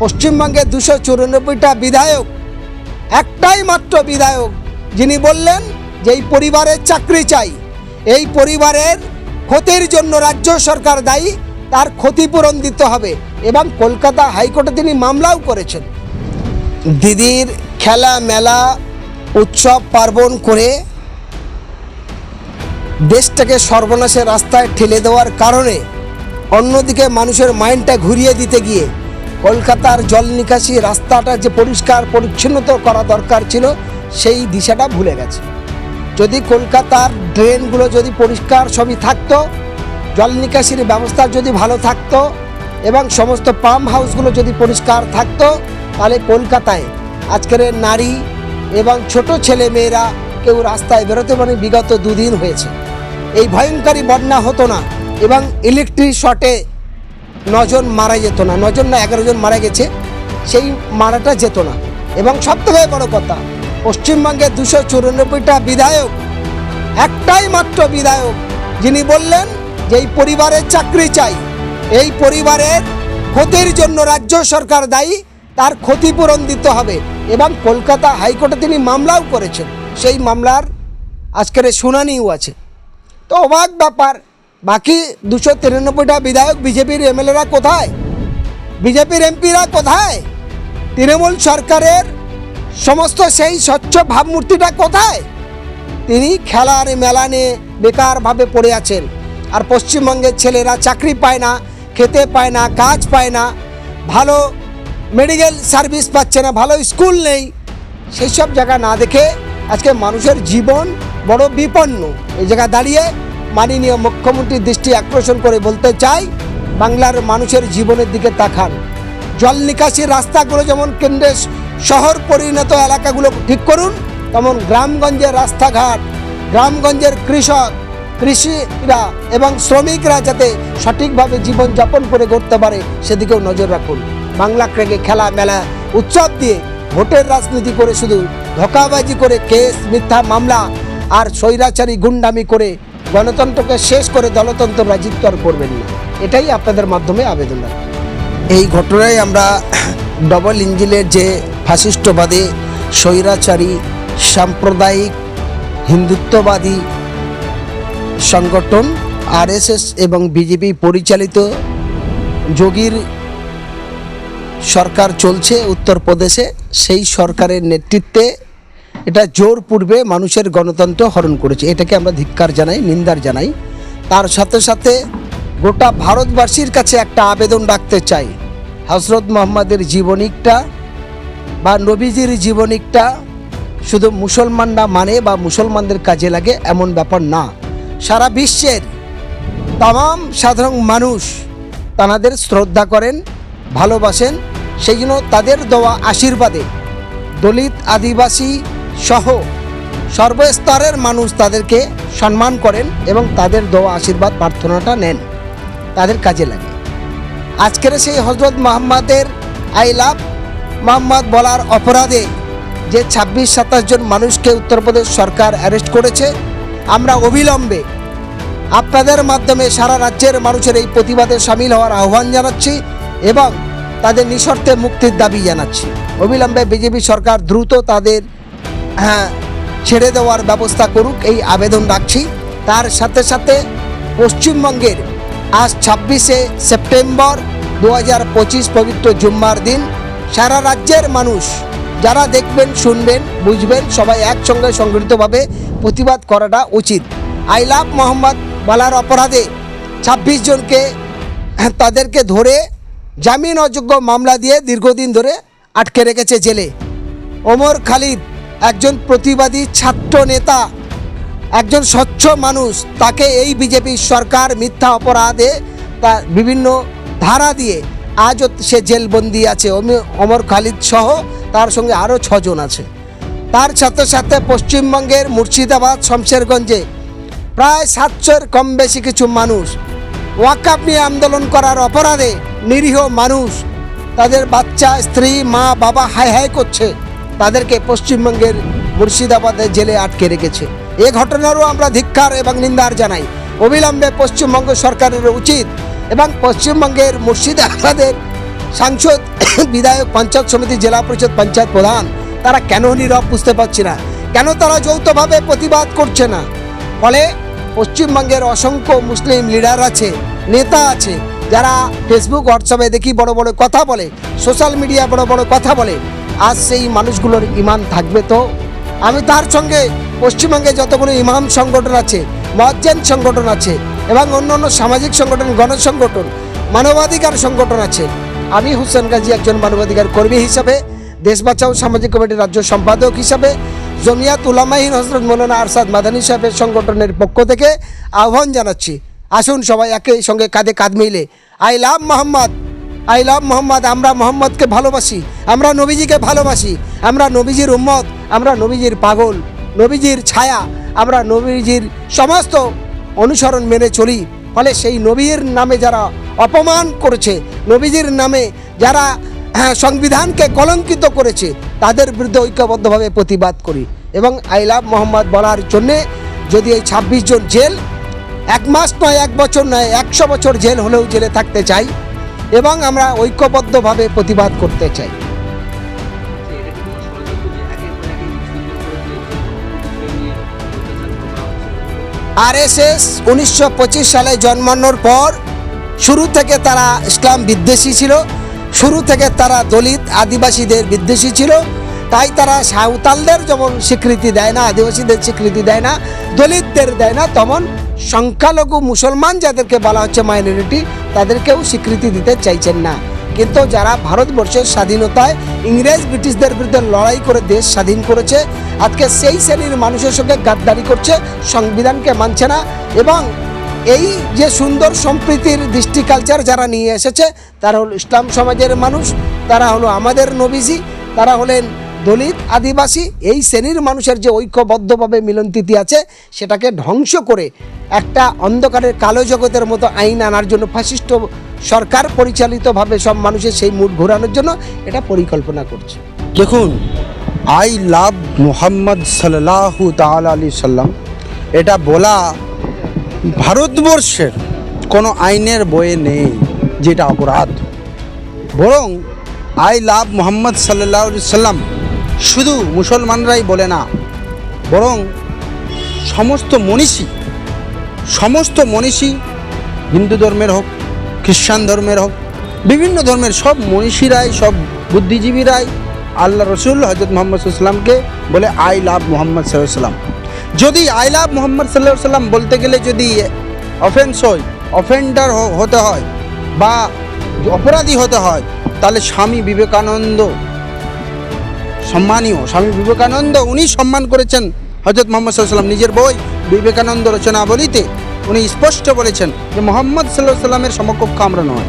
পশ্চিমবঙ্গে দুশো চুরানব্বইটা বিধায়ক, একটাই মাত্র বিধায়ক, যিনি বললেন যে এই পরিবারের চাকরি চাই। এই পরিবারের ক্ষতির জন্য রাজ্য সরকার দায়ী, তার ক্ষতিপূরণ দিতে হবে এবং কলকাতা হাইকোর্টে তিনি মামলাও করেছেন। দিদির খেলা মেলা, উৎসব পার্বণ করে দেশটাকে সর্বনাশের রাস্তায় ঠেলে দেওয়ার কারণে অন্যদিকে মানুষের মাইন্ডটা ঘুরিয়ে দিতে গিয়ে কলকাতার জল নিকাশি রাস্তাটা যে পরিষ্কার পরিচ্ছন্নত করা দরকার ছিল, সেই দিশাটা ভুলে গেছে। যদি কলকাতার ড্রেনগুলো যদি পরিষ্কার সবই থাকতো, জল নিকাশির ব্যবস্থা যদি ভালো থাকতো, এবং সমস্ত পাম্প হাউসগুলো যদি পরিষ্কার থাকতো, তাহলে কলকাতায় আজকের নারী এবং ছোট ছেলে মেয়েরা কেউ রাস্তায় বেরোতে মানে বিগত দুদিন হয়েছে। এই ভয়ঙ্করী বন্যা হতো না, এবং ইলেকট্রিক শর্টে নজন মারা যেত না, নজন না এগারো জন মারা গেছে, সেই মারাটা যেত না। এবং সবথেকে বড় কথা পশ্চিমবঙ্গে দুশো চুরানব্বইটা বিধায়ক, একটাই মাত্র বিধায়ক, যিনি বললেন যে এই পরিবারের চাকরি চাই। এই পরিবারের ক্ষতির জন্য রাজ্য সরকার দায়ী, তার ক্ষতিপূরণ দিতে হবে। এবং কলকাতা হাইকোর্টে তিনি মামলাও করেছেন। সেই মামলার আজকের শুনানিও আছে। তো অবাক ব্যাপার বাকি দুশো তিরানব্বইটা বিধায়ক বিজেপির এমএলএরা কোথায়? বিজেপির এমপিরা কোথায়? তৃণমূল সরকারের সমস্ত সেই স্বচ্ছ ভাবমূর্তিটা কোথায়? তিনি খেলার মেলা নিয়ে বেকারভাবে পড়ে আছেন। আর পশ্চিমবঙ্গের ছেলেরা চাকরি পায় না, খেতে পায় না, কাজ পায় না, ভালো মেডিকেল সার্ভিস পাচ্ছে না, ভালো স্কুল নেই। সেই সব জায়গা না দেখে আজকে মানুষের জীবন বড় বিপন্ন। এই জায়গায় দাঁড়িয়ে মাননীয় মুখ্যমন্ত্রীর দৃষ্টি আকর্ষণ করে বলতে চাই, বাংলার মানুষের জীবনের দিকে তাকান। জল নিকাশির রাস্তাগুলো যেমন কেন্দ্রের শহর পরিণত এলাকাগুলো ঠিক করুন, তেমন গ্রামগঞ্জের রাস্তাঘাট, গ্রামগঞ্জের কৃষক, কৃষিরা এবং শ্রমিকরা যাতে সঠিকভাবে জীবনযাপন করে করতে পারে, সেদিকেও নজর রাখুন। বাংলা ক্রেগে খেলা, মেলা, উৎসব দিয়ে ভোটের রাজনীতি করে শুধু ধোকাবাজি করে কেস, মিথ্যা মামলা আর স্বৈরাচারী গুন্ডামি করে গণতন্ত্রকে শেষ করে দলতন্ত্র রাজিত্ব আর করবেন না। এটাই আপনাদের মাধ্যমে আবেদন এই ঘটনায় আমরা ডবল ইঞ্জিনের যে ফাশিষ্টবাদী স্বৈরাচারী, সাম্প্রদায়িক, হিন্দুত্ববাদী সংগঠন, আরএসএস এবং বিজেপি পরিচালিত যোগীর সরকার চলছে উত্তরপ্রদেশে, সেই সরকারের নেতৃত্বে এটা জোর পূর্বে মানুষের গণতন্ত্র হরণ করেছে। এটাকে আমরা ধিক্কার জানাই, নিন্দার জানাই। তার সাথে সাথে গোটা ভারতবাসীর কাছে একটা আবেদন রাখতে চাই। হজরত মোহাম্মদের জীবনীকটা বা নবীজির জীবনীকটা শুধু মুসলমানরা মানে বা মুসলমানদের কাজে লাগে এমন ব্যাপার না। সারা বিশ্বের তাম সাধারণ মানুষ তাদের শ্রদ্ধা করেন, ভালোবাসেন, সেই জন্য তাদের দেওয়া আশীর্বাদে দলিত আদিবাসী সহ সর্বস্তরের মানুষ তাদেরকে সম্মান করেন এবং তাদের দেওয়া আশীর্বাদ, প্রার্থনাটা নেন। তাদের কাজে লাগে। আজকের সেই হজরত মোহাম্মদের আই লাভ, মোহাম্মদ বলার অপরাধে যে ছাব্বিশ, সাতাশ জন মানুষকে উত্তরপ্রদেশ সরকার অ্যারেস্ট করেছে, আমরা অবিলম্বে আপনাদের মাধ্যমে সারা রাজ্যের মানুষের এই প্রতিবাদে সামিল হওয়ার আহ্বান জানাচ্ছি এবং তাদের নিঃশর্তে মুক্তির দাবি জানাচ্ছি। অবিলম্বে বিজেপি সরকার দ্রুত তাদের হ্যাঁ ছেড়ে দেওয়ার ব্যবস্থা করুক, এই আবেদন রাখছি। তার সাথে সাথে পশ্চিমবঙ্গের আজ ছাব্বিশে সেপ্টেম্বর দু হাজার পঁচিশ পবিত্র জুম্মার দিন, সারা রাজ্যের মানুষ যারা দেখবেন, শুনবেন, বুঝবেন, সবাই একসঙ্গে সংগঠিতভাবে প্রতিবাদ করাটা উচিত। আই লাভ মোহাম্মদ বলার অপরাধে ছাব্বিশ জনকে তাদেরকে ধরে জামিন অযোগ্য মামলা দিয়ে দীর্ঘদিন ধরে আটকে রেখেছে জেলে। ওমর খালিদ একজন প্রতিবাদী ছাত্র নেতা, একজন স্বচ্ছ মানুষ, তাকে এই বিজেপি সরকার মিথ্যা অপরাধে তা বিভিন্ন ধারা দিয়ে আজও সে জেলবন্দি আছে। অমি- অমর খালিদ সহ তার সঙ্গে আরও ছজন আছে। তার সাথে সাথে পশ্চিমবঙ্গের মুর্শিদাবাদ, শমশেরগঞ্জে প্রায় সাতশোর কম বেশি কিছু মানুষ ওয়াকাপ নিয়ে আন্দোলন করার অপরাধে নিরীহ মানুষ, তাদের বাচ্চা, স্ত্রী, মা, বাবা হাই হাই করছে। তাদেরকে পশ্চিমবঙ্গের মুর্শিদাবাদের জেলে আটকে রেখেছে। এ ঘটনারও আমরা ধিক্কার এবং নিন্দার জানাই। অবিলম্বে পশ্চিমবঙ্গ সরকারের উচিত এবং পশ্চিমবঙ্গের মুর্শিদাবাদের সাংসদ, বিধায়ক, পঞ্চায়েত সমিতি, জেলা পরিষদ, পঞ্চায়েত প্রধান, তারা কেন নীরব বুঝতে পারছি না। কেন তারা যৌথভাবে প্রতিবাদ করছে না? ফলে পশ্চিমবঙ্গের অসংখ্য মুসলিম লিডার আছে, নেতা আছে, যারা ফেসবুক, হোয়াটসঅ্যাপে দেখি বড় বড় কথা বলে, সোশ্যাল মিডিয়া বড় বড় কথা বলে। আজ সেই মানুষগুলোর ইমান থাকবে তো? আমি তার সঙ্গে পশ্চিমবঙ্গে যতগুলো ইমাম সংগঠন আছে মজ্জেন সংগঠন আছে এবং অন্য অন্য সামাজিক সংগঠন, গণসংগঠন, মানবাধিকার সংগঠন আছে, আমি হুসেন গাজী একজন মানবাধিকার কর্মী হিসাবে, দেশ বাঁচাও সামাজিক কমিটির রাজ্য সম্পাদক হিসাবে, জমিয়াত উলামাহিন হজরত মৌলানা আরশাদ মাদানী সাহেবের সংগঠনের পক্ষ থেকে আহ্বান জানাচ্ছি। আসুন সবাই একই সঙ্গে কাঁধে কাঁধ মিলে। I love Mohammad. I love Mohammad আমরা মোহাম্মদকে ভালোবাসি আমরা নবীজিকে ভালোবাসি আমরা নবীজির উম্মত আমরা নবীজির পাগল নবীজির ছায়া আমরা নবীজির সমস্ত অনুসরণ মেনে চলি। ফলে সেই নবীর নামে যারা অপমান করেছে নবীজির নামে যারা হ্যাঁ, সংবিধানকে কলঙ্কিত করেছে তাদের বিরুদ্ধে ঐক্যবদ্ধভাবে প্রতিবাদ করি। এবং আই লাভ মোহাম্মদ বলার জন্যে যদি এই ছাব্বিশ জন জেল এক মাস নয় এক বছর নয় একশো বছর জেল হলেও জেলে থাকতে চাই এবং আমরা ঐক্যবদ্ধভাবে প্রতিবাদ করতে চাই। আরএসএস উনিশশো সালে জন্মানোর পর শুরু থেকে তারা ইসলাম বিদ্বেষী ছিল, শুরু থেকে তারা দলিত আদিবাসীদের বিদ্বেষী ছিল, তাই তারা সাঁওতালদের যেমন স্বীকৃতি দেয় না, আদিবাসীদের স্বীকৃতি দেয় না, দলিতদের দেয় না, তেমন সংখ্যালঘু মুসলমান যাদেরকে বলা হচ্ছে মাইনরিটি তাদেরকেও স্বীকৃতি দিতে চাইছেন না। কিন্তু যারা ভারতবর্ষের স্বাধীনতায় ইংরেজ ব্রিটিশদের বিরুদ্ধে লড়াই করে দেশ স্বাধীন করেছে, আজকে সেই শ্রেণির মানুষের সঙ্গে গাদ্দারি করছে, সংবিধানকে মানছে না এবং এই যে সুন্দর সম্প্রীতির দৃষ্টি কালচার যারা নিয়ে এসেছে, তারা হলো ইসলাম সমাজের মানুষ, তারা হলো আমাদের নবীজি, তারা হলেন দলিত আদিবাসী, এই শ্রেণির মানুষের যে ঐক্যবদ্ধভাবে মিলনতিথি আছে, সেটাকে ধ্বংস করে একটা অন্ধকারের কালো জগতের মতো আইন আনার জন্য ফাশিষ্ট সরকার পরিচালিতভাবে সব মানুষের সেই মুড ঘোরানোর জন্য এটা পরিকল্পনা করছে। দেখুন, আই লাভ মুহাম্মদ সাল্লাহু তাআলা আলি সাল্লাম। এটা বলা ভারতবর্ষের কোনো আইনের বইয়ে নেই যেটা অপরাধ। বরং আই লাভ মোহাম্মদ সাল্লাহ সাল্লাম শুধু মুসলমানরাই বলে না, বরং সমস্ত মনীষী সমস্ত মনীষী, হিন্দু ধর্মের হোক, খ্রিস্টান ধর্মের হোক, বিভিন্ন ধর্মের সব মনীষীরাই, সব বুদ্ধিজীবীরাই আল্লাহ রসুল হজরত মোহাম্মদ সাল্লামকে বলে, আই লাভ মোহাম্মদ সাল্লাম যদি আই লাভ মোহাম্মদ সাল্লাহ সাল্লাম বলতে গেলে যদি অফেন্স হয়, অফেন্ডার হতে হয় বা অপরাধী হতে হয়, তাহলে স্বামী বিবেকানন্দ সম্মানীয় স্বামী বিবেকানন্দ, উনি সম্মান করেছেন হজরত মোহাম্মদ সাল্লাম নিজের বই বিবেকানন্দ রচনাবলিতে। উনি স্পষ্ট বলেছেন যে মোহাম্মদ সাল্লাহ সাল্লামের সমকক্ষ আমরা নয়।